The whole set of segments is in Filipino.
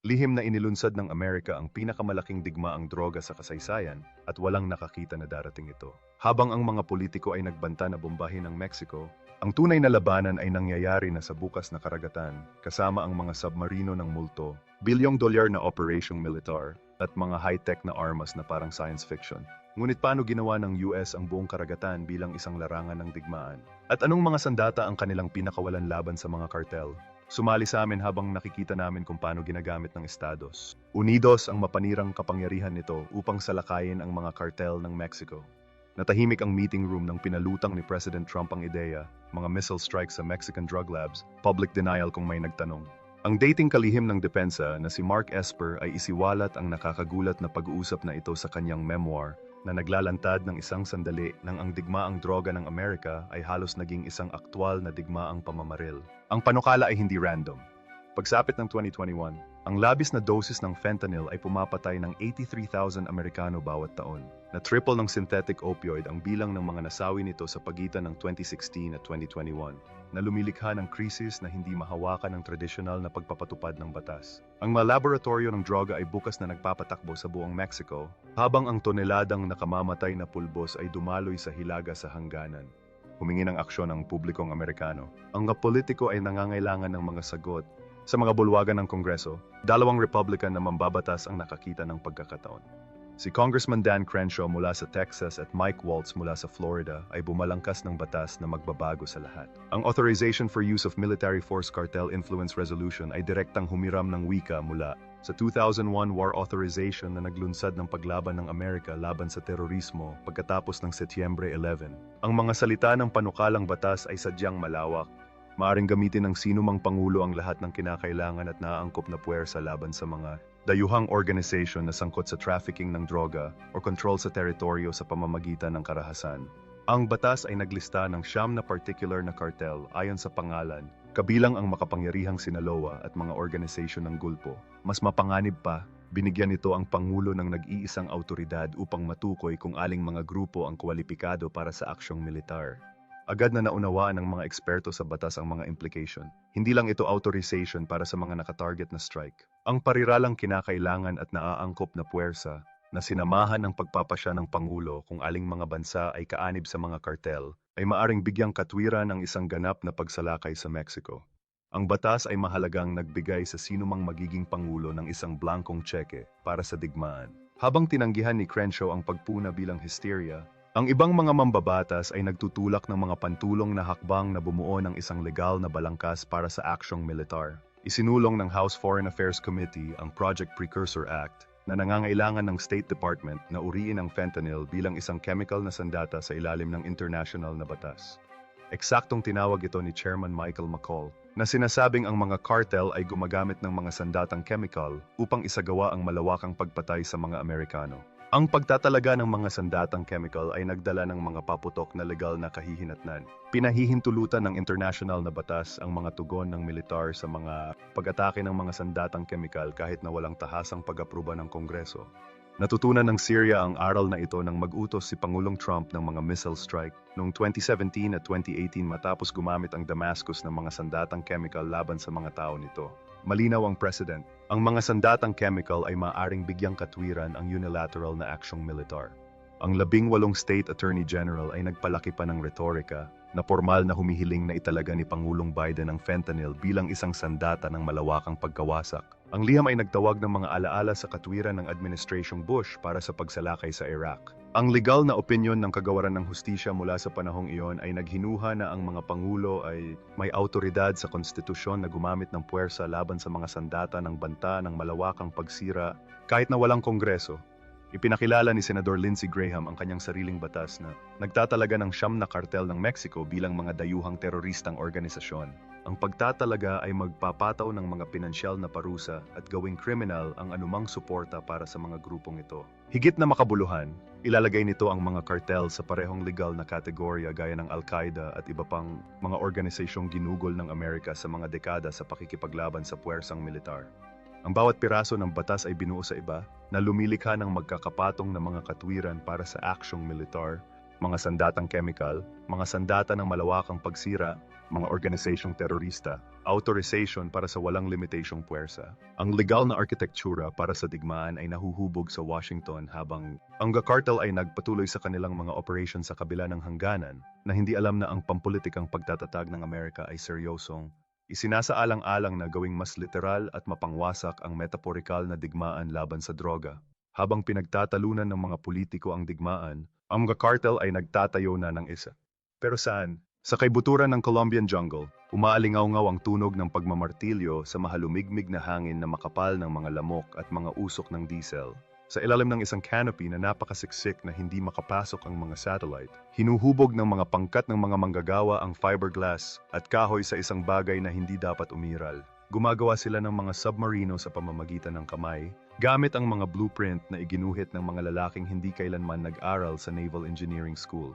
Lihim na inilunsad ng Amerika ang pinakamalaking digmaang droga sa kasaysayan at walang nakakita na darating ito. Habang ang mga politiko ay nagbanta na bombahin ang Mexico, ang tunay na labanan ay nangyayari na sa bukas na karagatan kasama ang mga submarino ng multo, bilyong dolyar na operation militar, at mga high-tech na armas na parang science fiction. Ngunit paano ginawa ng US ang buong karagatan bilang isang larangan ng digmaan? At anong mga sandata ang kanilang pinakawalan laban sa mga kartel? Sumali sa amin habang nakikita namin kung paano ginagamit ng estados. Unidos ang mapanirang kapangyarihan nito upang salakayin ang mga kartel ng Mexico. Natahimik ang meeting room nang pinalutang ni President Trump ang ideya, mga missile strikes sa Mexican drug labs, public denial kung may nagtanong. Ang dating kalihim ng depensa na si Mark Esper ay isiwalat ang nakakagulat na pag-uusap na ito sa kanyang memoir na naglalantad ng isang sandali nang ang digmaang droga ng Amerika ay halos naging isang aktwal na digmaang pamamaril. Ang panukala ay hindi random. Pagsapit ng 2021, ang labis na dosis ng fentanyl ay pumapatay ng 83,000 Amerikano bawat taon, na triple ng synthetic opioid ang bilang ng mga nasawi nito sa pagitan ng 2016 at 2021, na lumilikha ng krisis na hindi mahawakan ng tradisyonal na pagpapatupad ng batas. Ang mga laboratorio ng droga ay bukas na nagpapatakbo sa buong Mexico, habang ang toneladang nakamamatay na pulbos ay dumaloy sa hilaga sa hangganan. Humingi ng aksyon ang publikong Amerikano. Ang mga politiko ay nangangailangan ng mga sagot sa mga bulwagan ng Kongreso, dalawang Republican na mambabatas ang nakakita ng pagkakataon. Si Congressman Dan Crenshaw mula sa Texas at Mike Waltz mula sa Florida ay bumalangkas ng batas na magbabago sa lahat. Ang Authorization for Use of Military Force Cartel Influence Resolution ay direktang humiram ng wika mula sa 2001 War Authorization na naglunsad ng paglaban ng Amerika laban sa terorismo pagkatapos ng Setyembre 11. Ang mga salita ng panukalang batas ay sadyang malawak Maaring gamitin ng sino mang pangulo ang lahat ng kinakailangan at naaangkop na puwersa laban sa mga dayuhang organization na sangkot sa trafficking ng droga o control sa teritoryo sa pamamagitan ng karahasan. Ang batas ay naglista ng siyam na particular na cartel ayon sa pangalan, kabilang ang makapangyarihang Sinaloa at mga organisasyon ng gulpo. Mas mapanganib pa, binigyan nito ang Pangulo ng nag-iisang autoridad upang matukoy kung aling mga grupo ang kwalipikado para sa aksyong militar. Agad na naunawaan ng mga eksperto sa batas ang mga implication. Hindi lang ito authorization para sa mga nakatarget na strike. Ang pariralang kinakailangan at naaangkop na puwersa na sinamahan ng pagpapasya ng Pangulo kung aling mga bansa ay kaanib sa mga kartel ay maaring bigyang katwiran ng isang ganap na pagsalakay sa Mexico. Ang batas ay mahalagang nagbigay sa sino mang magiging Pangulo ng isang blankong tseke para sa digmaan. Habang tinanggihan ni Crenshaw ang pagpuna bilang hysteria, ang ibang mga mambabatas ay nagtutulak ng mga pantulong na hakbang na bumuo ng isang legal na balangkas para sa aksyong militar. Isinulong ng House Foreign Affairs Committee ang Project Precursor Act na nangangailangan ng State Department na uriin ang fentanyl bilang isang chemical na sandata sa ilalim ng international na batas. Eksaktong tinawag ito ni Chairman Michael McCall na sinasabing ang mga cartel ay gumagamit ng mga sandatang chemical upang isagawa ang malawakang pagpatay sa mga Amerikano. Ang pagtatalaga ng mga sandatang chemical ay nagdala ng mga paputok na legal na kahihinatnan. Pinahihintulutan ng international na batas ang mga tugon ng militar sa mga pag-atake ng mga sandatang chemical kahit na walang tahasang pag-aproba ng Kongreso. Natutunan ng Syria ang aral na ito nang mag-utos si Pangulong Trump ng mga missile strike noong 2017 at 2018 matapos gumamit ang Damascus ng mga sandatang chemical laban sa mga tao nito. Malinaw ang President, ang mga sandatang chemical ay maaring bigyang katwiran ang unilateral na aksyong militar. Ang labing walong State Attorney General ay nagpalaki pa ng retorika na formal na humihiling na italaga ni Pangulong Biden ang fentanyl bilang isang sandata ng malawakang pagkawasak. Ang liham ay nagtawag ng mga alaala sa katwiran ng Administrasyong Bush para sa pagsalakay sa Iraq. Ang legal na opinyon ng kagawaran ng hustisya mula sa panahong iyon ay naghinuha na ang mga pangulo ay may autoridad sa konstitusyon na gumamit ng puwersa laban sa mga sandata ng banta ng malawakang pagsira kahit na walang kongreso. Ipinakilala ni Senador Lindsey Graham ang kanyang sariling batas na nagtatalaga ng siyam na kartel ng Mexico bilang mga dayuhang teroristang organisasyon. Ang pagtatalaga ay magpapataw ng mga pinansyal na parusa at gawing kriminal ang anumang suporta para sa mga grupong ito. Higit na makabuluhan, ilalagay nito ang mga kartel sa parehong legal na kategorya gaya ng Al-Qaeda at iba pang mga organisasyong ginugol ng Amerika sa mga dekada sa pakikipaglaban sa puwersang militar. Ang bawat piraso ng batas ay binuo sa iba na lumilikha ng magkakapatong na mga katwiran para sa aksyong militar, mga sandatang chemical, mga sandata ng malawakang pagsira, mga organisasyong terorista, authorization para sa walang limitasyong puwersa. Ang legal na arkitektura para sa digmaan ay nahuhubog sa Washington habang ang cartel ay nagpatuloy sa kanilang mga operation sa kabila ng hangganan na hindi alam na ang pampulitikang pagtatatag ng Amerika ay seryosong isinasaalang-alang na gawing mas literal at mapangwasak ang metaporikal na digmaan laban sa droga. Habang pinagtatalunan ng mga politiko ang digmaan, ang mga cartel ay nagtatayo na ng isa. Pero saan? Sa kaibuturan ng Colombian jungle, umaalingaw-ngaw ang tunog ng pagmamartilyo sa mahalumigmig na hangin na makapal ng mga lamok at mga usok ng diesel. Sa ilalim ng isang canopy na napakasiksik na hindi makapasok ang mga satellite, hinuhubog ng mga pangkat ng mga manggagawa ang fiberglass at kahoy sa isang bagay na hindi dapat umiral. Gumagawa sila ng mga submarino sa pamamagitan ng kamay, gamit ang mga blueprint na iginuhit ng mga lalaking hindi kailanman nag-aral sa Naval Engineering School.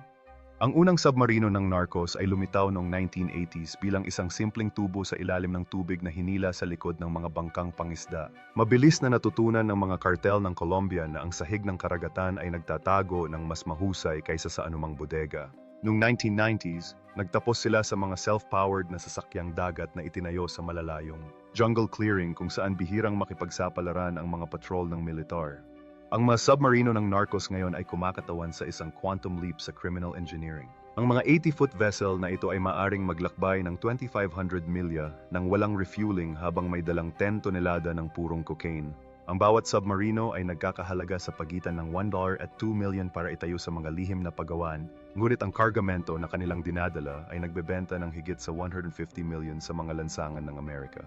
Ang unang submarino ng Narcos ay lumitaw noong 1980s bilang isang simpleng tubo sa ilalim ng tubig na hinila sa likod ng mga bangkang pangisda. Mabilis na natutunan ng mga kartel ng Colombia na ang sahig ng karagatan ay nagtatago ng mas mahusay kaysa sa anumang bodega. Noong 1990s, nagtapos sila sa mga self-powered na sasakyang dagat na itinayo sa malalayong jungle clearing kung saan bihirang makipagsapalaran ang mga patrol ng militar. Ang mga submarino ng Narcos ngayon ay kumakatawan sa isang quantum leap sa criminal engineering. Ang mga 80-foot vessel na ito ay maaring maglakbay ng 2,500 milya nang walang refueling habang may dalang 10 tonelada ng purong cocaine. Ang bawat submarino ay nagkakahalaga sa pagitan ng $1 at 2 million para itayo sa mga lihim na pagawan, ngunit ang kargamento na kanilang dinadala ay nagbebenta ng higit sa 150 million sa mga lansangan ng Amerika.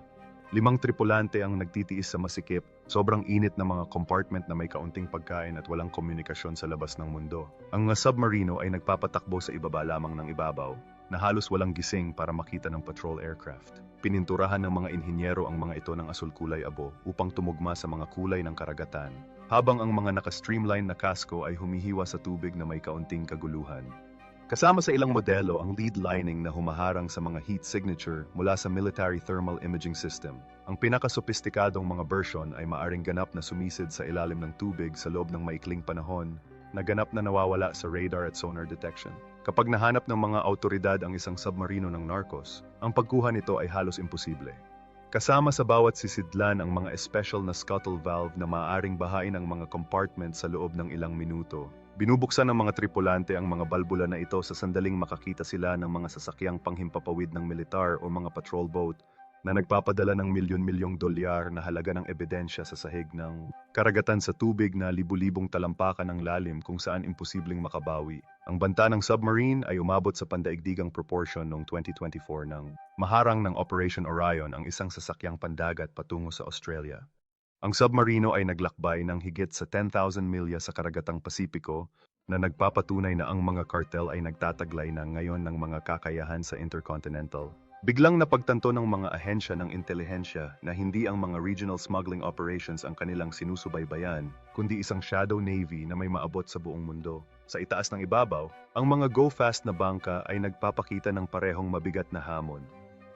Limang tripulante ang nagtitiis sa masikip, sobrang init na mga compartment na may kaunting pagkain at walang komunikasyon sa labas ng mundo. Ang submarino ay nagpapatakbo sa ibaba lamang ng ibabaw, na halos walang gising para makita ng patrol aircraft. Pininturahan ng mga inhinyero ang mga ito ng asul kulay abo upang tumugma sa mga kulay ng karagatan, habang ang mga naka-streamline na kasko ay humihiwa sa tubig na may kaunting kaguluhan. Kasama sa ilang modelo ang lead lining na humaharang sa mga heat signature mula sa Military Thermal Imaging System. Ang pinakasopistikadong mga version ay maaring ganap na sumisid sa ilalim ng tubig sa loob ng maikling panahon na ganap na nawawala sa radar at sonar detection. Kapag nahanap ng mga autoridad ang isang submarino ng Narcos, ang pagkuha nito ay halos imposible. Kasama sa bawat sisidlan ang mga special na scuttle valve na maaaring bahain ang mga compartment sa loob ng ilang minuto Binubuksan ng mga tripulante ang mga balbula na ito sa sandaling makakita sila ng mga sasakyang panghimpapawid ng militar o mga patrol boat na nagpapadala ng milyon-milyong dolyar na halaga ng ebidensya sa sahig ng karagatan sa tubig na libu-libong talampakan ng lalim kung saan imposibleng makabawi. Ang banta ng submarine ay umabot sa pandaigdigang proportion noong 2024 nang maharang ng Operation Orion ang isang sasakyang pandagat patungo sa Australia. Ang submarino ay naglakbay ng higit sa 10,000 milya sa karagatang Pasipiko na nagpapatunay na ang mga kartel ay nagtataglay na ngayon ng mga kakayahan sa intercontinental. Biglang napagtanto ng mga ahensya ng intelihensya na hindi ang mga regional smuggling operations ang kanilang sinusubaybayan, kundi isang shadow navy na may maabot sa buong mundo. Sa itaas ng ibabaw, ang mga go-fast na bangka ay nagpapakita ng parehong mabigat na hamon.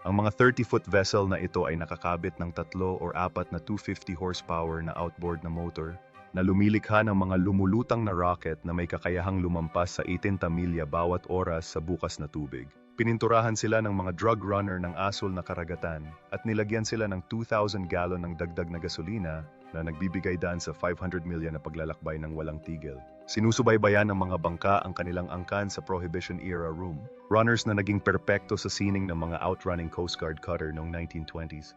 Ang mga 30-foot vessel na ito ay nakakabit ng tatlo or apat na 250 horsepower na outboard na motor na lumilikha ng mga lumulutang na rocket na may kakayahang lumampas sa 18 milya bawat oras sa bukas na tubig. Pininturahan sila ng mga drug runner ng asul na karagatan at nilagyan sila ng 2,000 gallon ng dagdag na gasolina na nagbibigay daan sa 500 milya na paglalakbay ng walang tigil. Sinusubaybayan ng mga bangka ang kanilang angkan sa Prohibition-era room. Runners na naging perpekto sa sining ng mga outrunning Coast Guard cutter noong 1920s.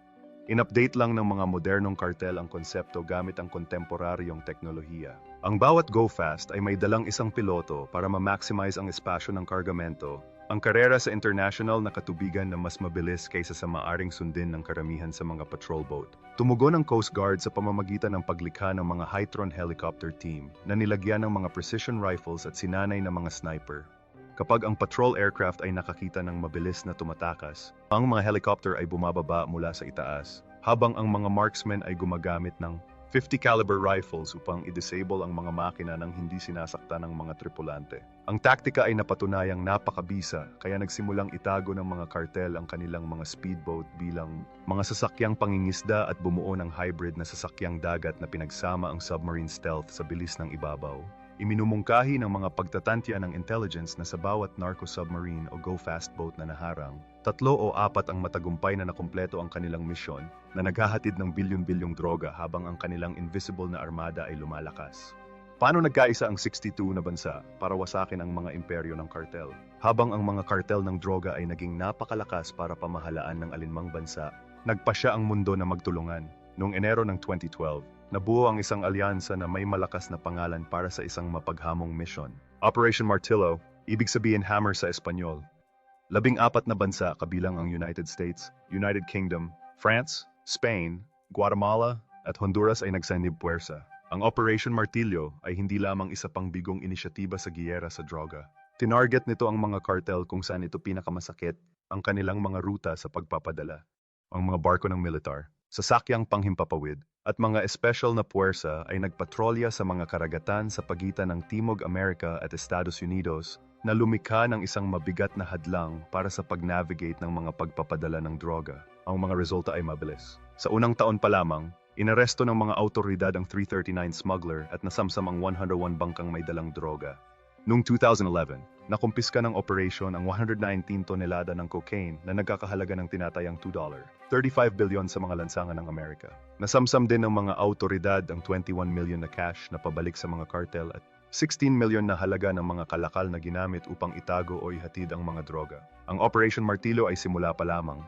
In-update lang ng mga modernong kartel ang konsepto gamit ang kontemporaryong teknolohiya. Ang bawat go fast ay may dalang isang piloto para ma-maximize ang espasyo ng kargamento ang karera sa international na katubigan na mas mabilis kaysa sa maaring sundin ng karamihan sa mga patrol boat. Tumugon ang Coast Guard sa pamamagitan ng paglikha ng mga Hytron helicopter team na nilagyan ng mga precision rifles at sinanay na mga sniper. Kapag ang patrol aircraft ay nakakita ng mabilis na tumatakas, ang mga helicopter ay bumababa mula sa itaas, habang ang mga marksmen ay gumagamit ng 50 caliber rifles upang i-disable ang mga makina ng hindi sinasaktan ng mga tripulante. Ang taktika ay napatunayang napakabisa kaya nagsimulang itago ng mga kartel ang kanilang mga speedboat bilang mga sasakyang pangingisda at bumuo ng hybrid na sasakyang dagat na pinagsama ang submarine stealth sa bilis ng ibabaw. Iminumungkahi ng mga pagtatantya ng intelligence na sa bawat narco-submarine o go-fast boat na naharang, tatlo o apat ang matagumpay na nakumpleto ang kanilang misyon na naghahatid ng bilyon-bilyong droga habang ang kanilang invisible na armada ay lumalakas. Paano nagkaisa ang 62 na bansa para wasakin ang mga imperyo ng kartel? Habang ang mga kartel ng droga ay naging napakalakas para pamahalaan ng alinmang bansa, nagpa siya ang mundo na magtulungan. Noong Enero ng 2012, nabuo ang isang alyansa na may malakas na pangalan para sa isang mapaghamong mission. Operation Martillo, ibig sabihin hammer sa Espanyol. Labing apat na bansa kabilang ang United States, United Kingdom, France, Spain, Guatemala, at Honduras ay nagsanib puwersa. Ang Operation Martillo ay hindi lamang isa pang bigong inisyatiba sa giyera sa droga. Tinarget nito ang mga kartel kung saan ito pinakamasakit, ang kanilang mga ruta sa pagpapadala. Ang mga barko ng militar, sasakyang panghimpapawid, at mga espesyal na puwersa ay nagpatrolya sa mga karagatan sa pagitan ng Timog Amerika at Estados Unidos na lumikha ng isang mabigat na hadlang para sa pag-navigate ng mga pagpapadala ng droga. Ang mga resulta ay mabilis. Sa unang taon pa lamang, inaresto ng mga autoridad ang 339 smuggler at nasamsam ang 101 bangkang may dalang droga. Noong 2011, nakumpiska ng operasyon ang 119 tonelada ng cocaine na nagkakahalaga ng tinatayang $2. 35 bilyon sa mga lansangan ng Amerika. Nasamsam din ng mga autoridad ang 21 million na cash na pabalik sa mga cartel at 16 milyon na halaga ng mga kalakal na ginamit upang itago o ihatid ang mga droga. Ang Operation Martillo ay simula pa lamang.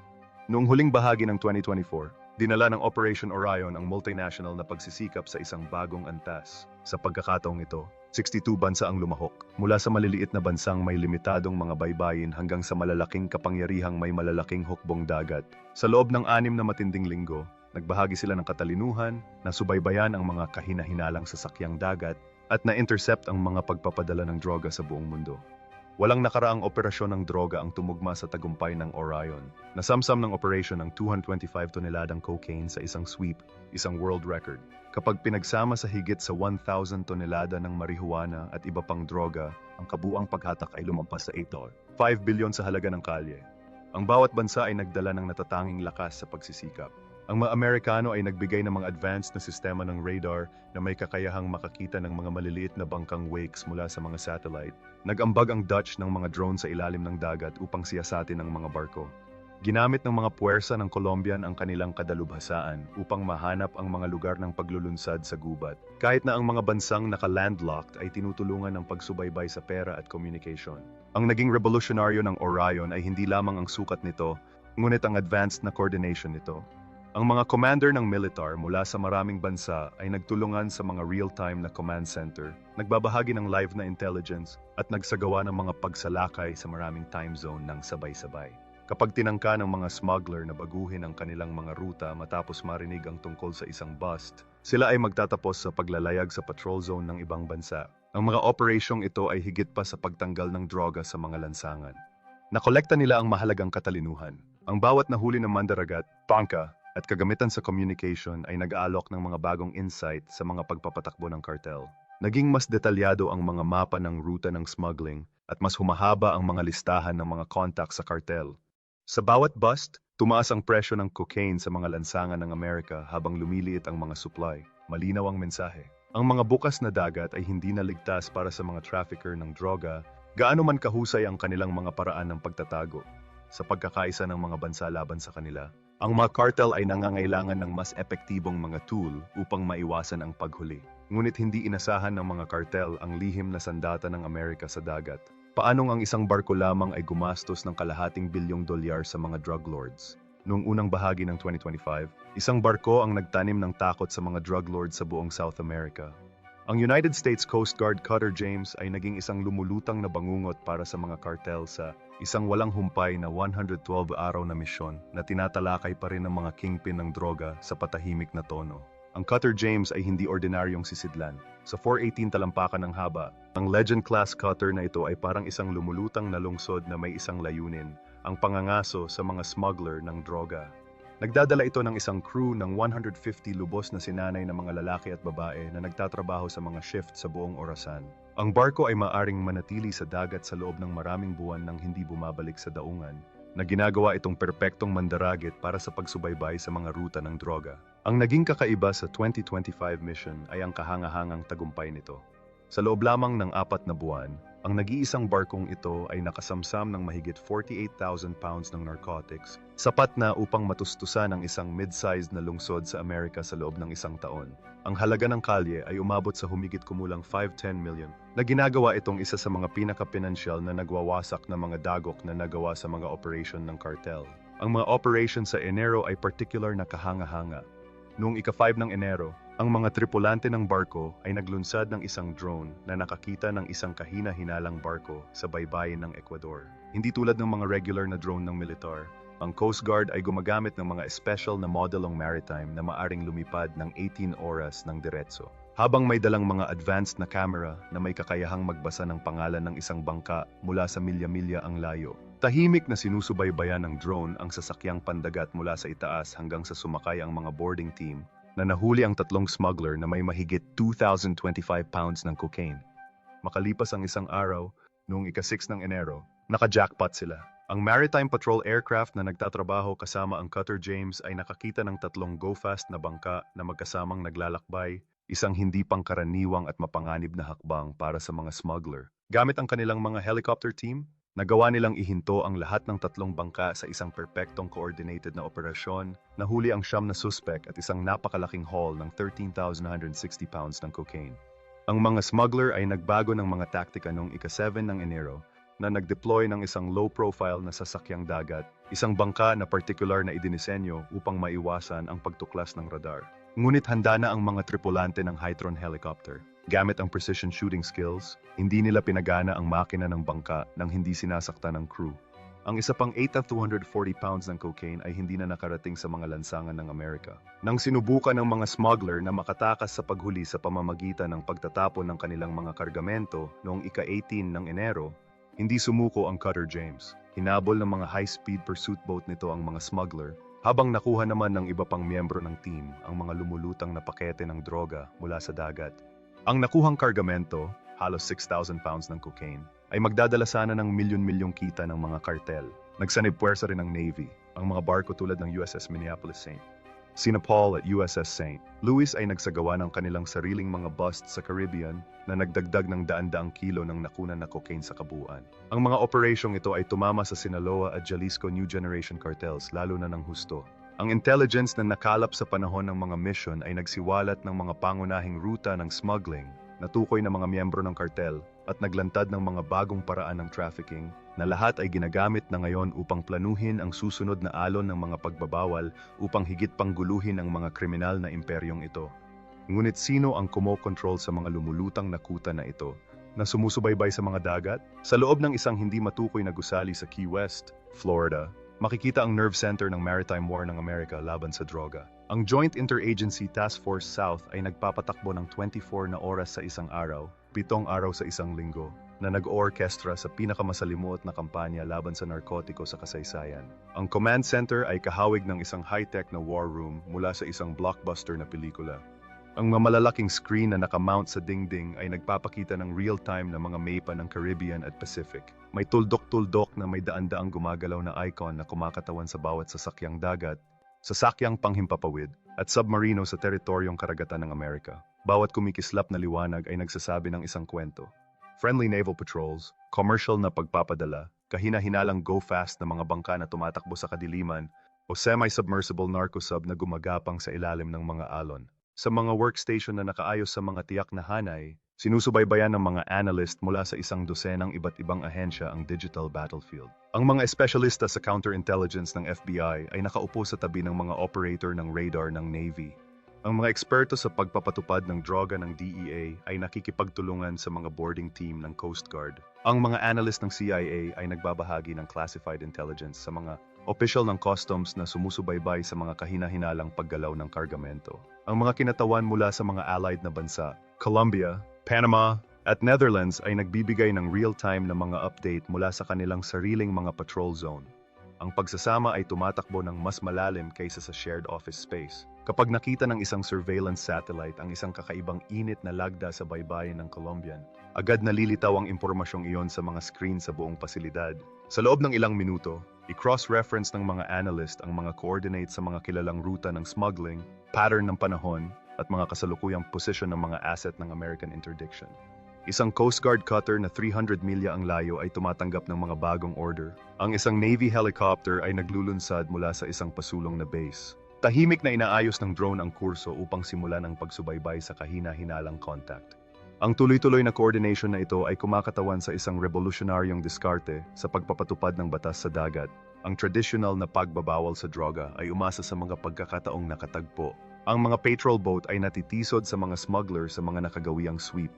Noong huling bahagi ng 2024, dinala ng Operation Orion ang multinational na pagsisikap sa isang bagong antas. Sa pagkakataong ito, 62 bansa ang lumahok, mula sa maliliit na bansang may limitadong mga baybayin hanggang sa malalaking kapangyarihang may malalaking hukbong dagat. Sa loob ng anim na matinding linggo, nagbahagi sila ng katalinuhan, nasubaybayan ang mga kahinahinalang sasakyang dagat, at na-intercept ang mga pagpapadala ng droga sa buong mundo. Walang nakaraang operasyon ng droga ang tumugma sa tagumpay ng Orion. Nasamsam ng operasyon ng 225 toneladang cocaine sa isang sweep, isang world record. Kapag pinagsama sa higit sa 1,000 tonelada ng marijuana at iba pang droga, ang kabuang paghatak ay lumampas sa 8 dollars. 5 bilyon sa halaga ng kalye. Ang bawat bansa ay nagdala ng natatanging lakas sa pagsisikap. Ang mga Amerikano ay nagbigay ng mga advanced na sistema ng radar na may kakayahang makakita ng mga maliliit na bangkang wakes mula sa mga satellite. Nag-ambag ang Dutch ng mga drone sa ilalim ng dagat upang siyasatin ang mga barko. Ginamit ng mga puwersa ng Colombian ang kanilang kadalubhasaan upang mahanap ang mga lugar ng paglulunsad sa gubat. Kahit na ang mga bansang naka-landlocked ay tinutulungan ng pagsubaybay sa pera at communication. Ang naging revolutionaryo ng Orion ay hindi lamang ang sukat nito, ngunit ang advanced na coordination nito. Ang mga commander ng militar mula sa maraming bansa ay nagtulungan sa mga real-time na command center, nagbabahagi ng live na intelligence at nagsagawa ng mga pagsalakay sa maraming time zone ng sabay-sabay. Kapag tinangka ng mga smuggler na baguhin ang kanilang mga ruta matapos marinig ang tungkol sa isang bust, sila ay magtatapos sa paglalayag sa patrol zone ng ibang bansa. Ang mga operasyong ito ay higit pa sa pagtanggal ng droga sa mga lansangan. Nakolekta nila ang mahalagang katalinuhan. Ang bawat nahuli ng mandaragat, pangka, at kagamitan sa communication ay nag-aalok ng mga bagong insight sa mga pagpapatakbo ng cartel. Naging mas detalyado ang mga mapa ng ruta ng smuggling at mas humahaba ang mga listahan ng mga contacts sa cartel. Sa bawat bust, tumaas ang presyo ng cocaine sa mga lansangan ng Amerika habang lumiliit ang mga supply. Malinaw ang mensahe. Ang mga bukas na dagat ay hindi naligtas para sa mga trafficker ng droga, gaano man kahusay ang kanilang mga paraan ng pagtatago. Sa pagkakaisa ng mga bansa laban sa kanila, ang mga cartel ay nangangailangan ng mas epektibong mga tool upang maiwasan ang paghuli. Ngunit hindi inasahan ng mga cartel ang lihim na sandata ng Amerika sa dagat. Paanong ang isang barko lamang ay gumastos ng kalahating bilyong dolyar sa mga drug lords? Noong unang bahagi ng 2025, isang barko ang nagtanim ng takot sa mga drug lords sa buong South America. Ang United States Coast Guard Cutter James ay naging isang lumulutang na bangungot para sa mga cartel sa isang walang humpay na 112 araw na misyon na tinatalakay pa rin ng mga kingpin ng droga sa patahimik na tono. Ang Cutter James ay hindi ordinaryong sisidlan. Sa 418 talampakan ng haba, ang Legend-class cutter na ito ay parang isang lumulutang na lungsod na may isang layunin, ang pangangaso sa mga smuggler ng droga. Nagdadala ito ng isang crew ng 150 lubos na sinanay na mga lalaki at babae na nagtatrabaho sa mga shift sa buong orasan. Ang barko ay maaring manatili sa dagat sa loob ng maraming buwan nang hindi bumabalik sa daungan, na ginagawa itong perpektong mandaragit para sa pagsubaybay sa mga ruta ng droga. Ang naging kakaiba sa 2025 mission ay ang kahangahangang tagumpay nito. Sa loob lamang ng apat na buwan, ang nag-iisang barkong ito ay nakasamsam ng mahigit 48,000 pounds ng narcotics, sapat na upang matustusan ang isang mid-sized na lungsod sa Amerika sa loob ng isang taon. Ang halaga ng kalye ay umabot sa humigit kumulang 5-10 million, na ginagawa itong isa sa mga pinaka-pinansyal na nagwawasak na mga dagok na nagawa sa mga operation ng cartel. Ang mga operation sa Enero ay particular na kahanga-hanga. Noong ika-5 ng Enero, ang mga tripulante ng barko ay naglunsad ng isang drone na nakakita ng isang kahina-hinalang barko sa baybayin ng Ecuador. Hindi tulad ng mga regular na drone ng militar, ang Coast Guard ay gumagamit ng mga special na modelong maritime na maaring lumipad ng 18 oras ng diretso. Habang may dalang mga advanced na camera na may kakayahang magbasa ng pangalan ng isang bangka mula sa milya-milya ang layo. Tahimik na sinusubaybayan ng drone ang sasakyang pandagat mula sa itaas hanggang sa sumakay ang mga boarding team na nahuli ang tatlong smuggler na may mahigit 2,025 pounds ng cocaine. Makalipas ang isang araw, noong ika-6 ng Enero, naka-jackpot sila. Ang Maritime Patrol aircraft na nagtatrabaho kasama ang Cutter James ay nakakita ng tatlong go-fast na bangka na magkasamang naglalakbay, isang hindi pangkaraniwang at mapanganib na hakbang para sa mga smuggler. Gamit ang kanilang mga helicopter team, nagawa nilang ihinto ang lahat ng tatlong bangka sa isang perpektong coordinated na operasyon, nahuli ang siyam na suspect at isang napakalaking haul ng 13,160 pounds ng cocaine. Ang mga smuggler ay nagbago ng mga taktika noong ika-7 ng Enero na nag-deploy ng isang low-profile na sasakyang dagat, isang bangka na partikular na idinisenyo upang maiwasan ang pagtuklas ng radar. Ngunit handa na ang mga tripulante ng Hytron helicopter. Gamit ang precision shooting skills, hindi nila pinagana ang makina ng bangka nang hindi sinasakta ng crew. Ang isa pang 8,240 pounds ng cocaine ay hindi na nakarating sa mga lansangan ng Amerika. Nang sinubukan ng mga smuggler na makatakas sa paghuli sa pamamagitan ng pagtatapon ng kanilang mga kargamento noong ika-18 ng Enero, hindi sumuko ang Cutter James. Hinabol ng mga high-speed pursuit boat nito ang mga smuggler, habang nakuha naman ng iba pang miyembro ng team ang mga lumulutang na pakete ng droga mula sa dagat. Ang nakuhang kargamento, halos 6,000 pounds ng cocaine, ay magdadala sana ng milyon-milyong kita ng mga kartel. Nagsanib puwersa rin ng Navy, ang mga barko tulad ng USS Minneapolis St. Sina Paul at USS St. Louis ay nagsagawa ng kanilang sariling mga bust sa Caribbean na nagdagdag ng daan-daang kilo ng nakunan na cocaine sa kabuuan. Ang mga operasyong ito ay tumama sa Sinaloa at Jalisco New Generation cartels lalo na ng husto. Ang intelligence na nakalap sa panahon ng mga mission ay nagsiwalat ng mga pangunahing ruta ng smuggling, natukoy ng mga miyembro ng kartel, at naglantad ng mga bagong paraan ng trafficking na lahat ay ginagamit na ngayon upang planuhin ang susunod na alon ng mga pagbabawal upang higit pang guluhin ang mga kriminal na imperyong ito. Ngunit sino ang kumokontrol sa mga lumulutang na kuta na ito na sumusubaybay sa mga dagat? Sa loob ng isang hindi matukoy na gusali sa Key West, Florida, makikita ang nerve center ng maritime war ng Amerika laban sa droga. Ang Joint Interagency Task Force South ay nagpapatakbo ng 24 na oras sa isang araw, pitong araw sa isang linggo, na nag-orkestra sa pinakamasalimuot na kampanya laban sa narkotiko sa kasaysayan. Ang command center ay kahawig ng isang high-tech na war room mula sa isang blockbuster na pelikula. Ang mamalalaking screen na nakamount sa dingding ay nagpapakita ng real-time na mga mapa ng Caribbean at Pacific. May tuldok-tuldok na may daan-daang gumagalaw na icon na kumakatawan sa bawat sasakyang dagat, sasakyang panghimpapawid, at submarino sa teritoryong karagatan ng Amerika. Bawat kumikislap na liwanag ay nagsasabi ng isang kwento. Friendly naval patrols, commercial na pagpapadala, kahina-hinalang go-fast na mga bangka na tumatakbo sa kadiliman, o semi-submersible narcosub na gumagapang sa ilalim ng mga alon. Sa mga workstation na nakaayos sa mga tiyak na hanay, sinusubaybayan ng mga analyst mula sa isang dosenang iba't ibang ahensya ang digital battlefield. Ang mga espesyalista sa counterintelligence ng FBI ay nakaupo sa tabi ng mga operator ng radar ng Navy. Ang mga eksperto sa pagpapatupad ng droga ng DEA ay nakikipagtulungan sa mga boarding team ng Coast Guard. Ang mga analyst ng CIA ay nagbabahagi ng classified intelligence sa mga opisyal ng customs na sumusubaybay sa mga kahina-hinalang paggalaw ng kargamento. Ang mga kinatawan mula sa mga allied na bansa, Colombia, Panama, at Netherlands ay nagbibigay ng real-time na mga update mula sa kanilang sariling mga patrol zone. Ang pagsasama ay tumatakbo ng mas malalim kaysa sa shared office space. Kapag nakita ng isang surveillance satellite ang isang kakaibang init na lagda sa baybayin ng Colombian, agad nalilitaw ang impormasyong iyon sa mga screen sa buong pasilidad. Sa loob ng ilang minuto, i-cross-reference ng mga analyst ang mga coordinates sa mga kilalang ruta ng smuggling, pattern ng panahon, at mga kasalukuyang posisyon ng mga asset ng American interdiction. Isang Coast Guard cutter na 300 milya ang layo ay tumatanggap ng mga bagong order. Ang isang Navy helicopter ay naglulunsad mula sa isang pasulong na base. Tahimik na inaayos ng drone ang kurso upang simulan ang pagsubaybay sa kahina-hinalang contact. Ang tuloy-tuloy na coordination na ito ay kumakatawan sa isang revolutionaryong diskarte sa pagpapatupad ng batas sa dagat. Ang traditional na pagbabawal sa droga ay umasa sa mga pagkakataong nakatagpo. Ang mga patrol boat ay natitisod sa mga smuggler sa mga nakagawiang sweep.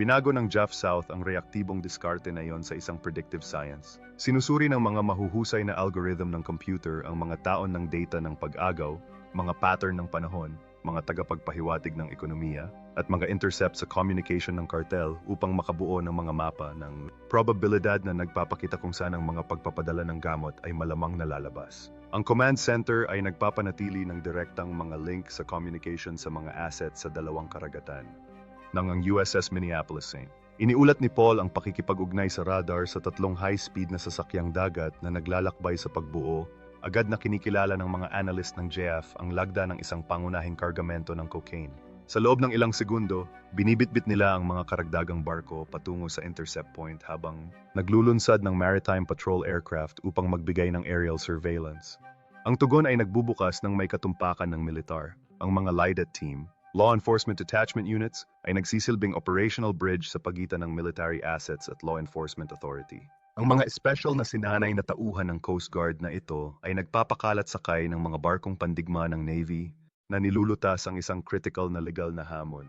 Binago ng Jeff South ang reaktibong diskarte na iyon sa isang predictive science. Sinusuri ng mga mahuhusay na algorithm ng computer ang mga taon ng data ng pag-agaw, mga pattern ng panahon, mga tagapagpahiwatig ng ekonomiya, at mga intercept sa communication ng cartel upang makabuo ng mga mapa ng probabilidad na nagpapakita kung saan ang mga pagpapadala ng gamot ay malamang nalalabas. Ang command center ay nagpapanatili ng direktang mga link sa communication sa mga assets sa dalawang karagatan ng ang USS Minneapolis St. Iniulat ni Paul ang pakikipag-ugnay sa radar sa tatlong high-speed na sasakyang dagat na naglalakbay sa pagbuo agad na kinikilala ng mga analyst ng JF ang lagda ng isang pangunahing kargamento ng cocaine. Sa loob ng ilang segundo, binibitbit nila ang mga karagdagang barko patungo sa intercept point habang naglulunsad ng maritime patrol aircraft upang magbigay ng aerial surveillance. Ang tugon ay nagbubukas ng may katumpakan ng militar. Ang mga LIDAT team, Law Enforcement Detachment Units, ay nagsisilbing operational bridge sa pagitan ng military assets at law enforcement authority. Ang mga special na sinanay na tauhan ng Coast Guard na ito ay nagpapakalat sakay ng mga barkong pandigma ng Navy na nilulutas ang isang critical na legal na hamon.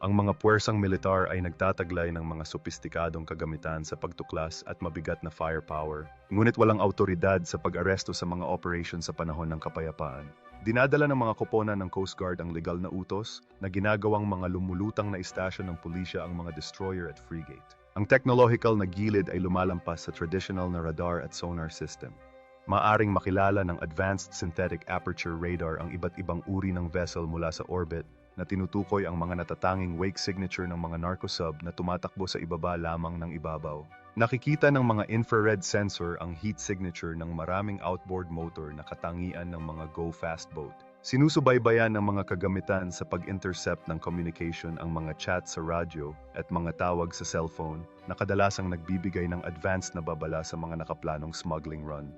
Ang mga puwersang militar ay nagtataglay ng mga sopistikadong kagamitan sa pagtuklas at mabigat na firepower, ngunit walang autoridad sa pag-aresto sa mga operation sa panahon ng kapayapaan. Dinadala ng mga koponan ng Coast Guard ang legal na utos na ginagawang mga lumulutang na istasyon ng pulisya ang mga destroyer at frigate. Ang technological na gilid ay lumalampas sa traditional na radar at sonar system. Maaring makilala ng Advanced Synthetic Aperture Radar ang iba't ibang uri ng vessel mula sa orbit na tinutukoy ang mga natatanging wake signature ng mga narcosub na tumatakbo sa ibaba lamang ng ibabaw. Nakikita ng mga infrared sensor ang heat signature ng maraming outboard motor na katangian ng mga go-fast boat. Sinusubaybayan ng mga kagamitan sa pag-intercept ng communication ang mga chat sa radyo at mga tawag sa cellphone na kadalasang nagbibigay ng advanced na babala sa mga nakaplanong smuggling run.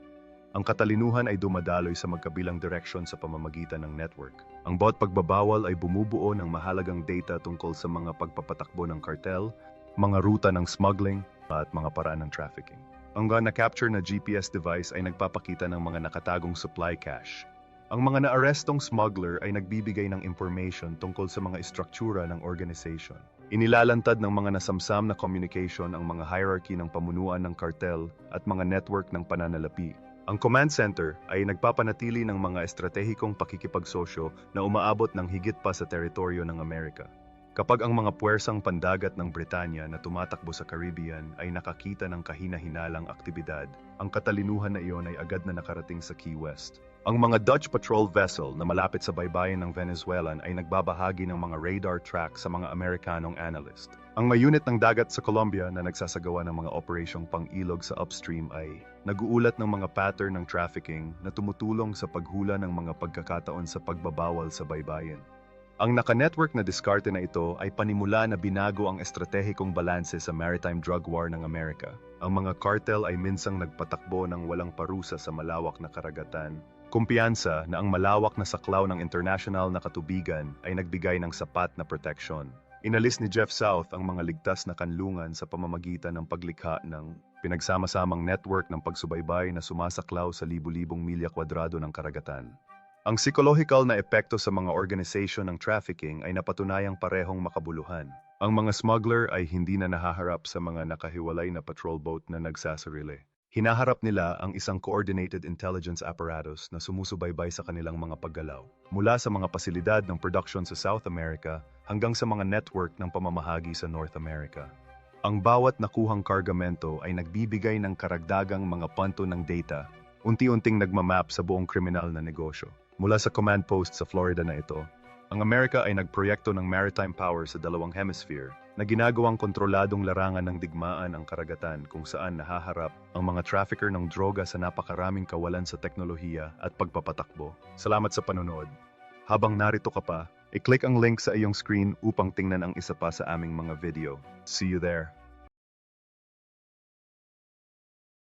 Ang katalinuhan ay dumadaloy sa magkabilang direksyon sa pamamagitan ng network. Ang bawat pagbabawal ay bumubuo ng mahalagang data tungkol sa mga pagpapatakbo ng cartel, mga ruta ng smuggling, at mga paraan ng trafficking. Ang na-capture na GPS device ay nagpapakita ng mga nakatagong supply cache, ang mga naarestong smuggler ay nagbibigay ng information tungkol sa mga istruktura ng organization. Inilalantad ng mga nasamsam na communication ang mga hierarchy ng pamunuan ng cartel at mga network ng pananalapi. Ang command center ay nagpapanatili ng mga estratehikong pakikipagsosyo na umaabot ng higit pa sa teritoryo ng Amerika. Kapag ang mga puwersang pandagat ng Britanya na tumatakbo sa Caribbean ay nakakita ng kahina-hinalang aktibidad, ang katalinuhan na iyon ay agad na nakarating sa Key West. Ang mga Dutch patrol vessel na malapit sa baybayin ng Venezuelan ay nagbabahagi ng mga radar track sa mga Amerikanong analyst. Ang may unit ng dagat sa Colombia na nagsasagawa ng mga operasyong pang-ilog sa upstream ay naguulat ng mga pattern ng trafficking na tumutulong sa paghula ng mga pagkakataon sa pagbabawal sa baybayin. Ang naka-network na diskarte na ito ay panimula na binago ang estratehikong balanse sa maritime drug war ng Amerika. Ang mga cartel ay minsang nagpatakbo ng walang parusa sa malawak na karagatan Kumpiyansa na ang malawak na saklaw ng international na katubigan ay nagbigay ng sapat na proteksyon. Inalis ni Jeff South ang mga ligtas na kanlungan sa pamamagitan ng paglikha ng pinagsama-samang network ng pagsubaybay na sumasaklaw sa libu-libong milya kwadrado ng karagatan. Ang psychological na epekto sa mga organisasyon ng trafficking ay napatunayang parehong makabuluhan. Ang mga smuggler ay hindi na nahaharap sa mga nakahiwalay na patrol boat na nagsasarili. Hinaharap nila ang isang coordinated intelligence apparatus na sumusubaybay sa kanilang mga paggalaw, mula sa mga pasilidad ng production sa South America hanggang sa mga network ng pamamahagi sa North America. Ang bawat nakuhang kargamento ay nagbibigay ng karagdagang mga panto ng data, unti-unting nagmamap sa buong kriminal na negosyo. Mula sa command post sa Florida na ito, ang Amerika ay nagproyekto ng maritime power sa dalawang hemisphere na ginagawang kontroladong larangan ng digmaan ang karagatan kung saan nahaharap ang mga trafficker ng droga sa napakaraming kawalan sa teknolohiya at pagpapatakbo. Salamat sa panonood. Habang narito ka pa, I-click ang link sa iyong screen upang tingnan ang isa pa sa aming mga video. See you there.